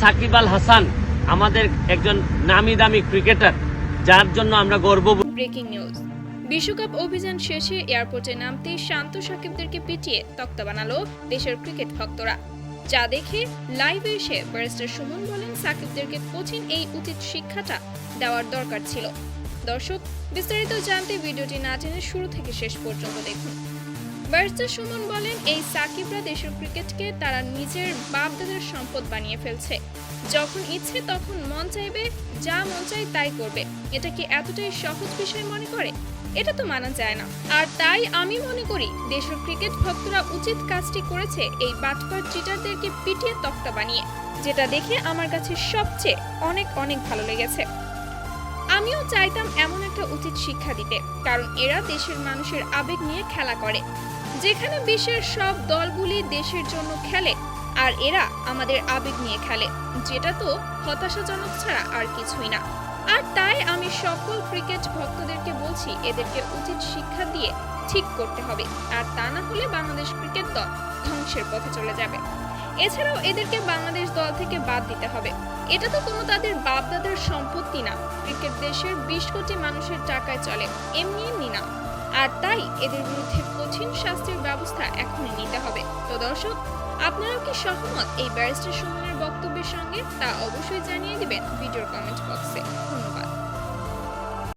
সাকিব আল হাসান আমাদের একজন নামি দামি ক্রিকেটার, যার জন্য আমরা গর্ব ব্রেকিং নিউজ। বিশ্বকাপ অভিযান শেষে এয়ারপোর্টে নামতেই শান্ত সাকিবদেরকে পিটিয়ে তক্তা বানালো দেশের ক্রিকেট ভক্তরা। যা দেখে লাইভে এসে ব্যারিস্টার সুমন বলেন, সাকিবদেরকে কঠিন এই উচিত শিক্ষাটা দেওয়ার দরকার ছিল। দর্শক, বিস্তারিত জানতে ভিডিওটি না টেনে শুরু থেকে শেষ পর্যন্ত দেখুন। ব্যারিস্টার সুমন বলেন, এই সাকিবরা দেশের ক্রিকেটকে তারা নিজের বাপ দাদার সম্পদ বানিয়ে ফেলছে। যখন ইচ্ছে তখন মন চাইবে, যা মন চাই তাই করবে। এটা কি এতটাই সহজ বিষয় মনে করে? এটা তো মানা যায় না। আর তাই আমি মনে করি, দেশের ক্রিকেট ভক্তরা উচিত কাজটি করেছে এই বাটপার চিটারদেরকে পিটিয়ে তক্তা বানিয়ে, যেটা দেখে আমার কাছে সবচেয়ে অনেক অনেক ভালো লেগেছে। আমিও চাইতাম এমন একটা উচিত শিক্ষা দিতে, কারণ এরা দেশের মানুষের আবেগ নিয়ে খেলা করে। যেখানে বিশ্বের সব দলগুলি দেশের জন্য খেলে, আর এরা আমাদের আবেগ নিয়ে খেলে, যেটা তো হতাশাজনক ছাড়া আর কিছুই না। আর তাই আমি সকল ক্রিকেট ভক্তদেরকে বলছি, এদেরকে উচিত শিক্ষা দিয়ে ঠিক করতে হবে, আর তা না হলে বাংলাদেশ ক্রিকেট দল ধ্বংসের পথে চলে যাবে। এছাড়াও এদেরকে বাংলাদেশ দল থেকে বাদ দিতে হবে। এটা তো কোনো তাদের বাপ দাদার সম্পত্তি না। ক্রিকেট দেশের বিশ কোটি মানুষের টাকায় চলে, এমনি এমনি না। আর তাই এদের বিরুদ্ধে কঠিন শাস্তির ব্যবস্থা এখনই নিতে হবে। তো দর্শক, আপনারাও কি সহমত এই ব্যারিস্টার সুমনের বক্তব্যের সঙ্গে? তা অবশ্যই জানিয়ে দিবেন ভিডিওর কমেন্ট বক্সে।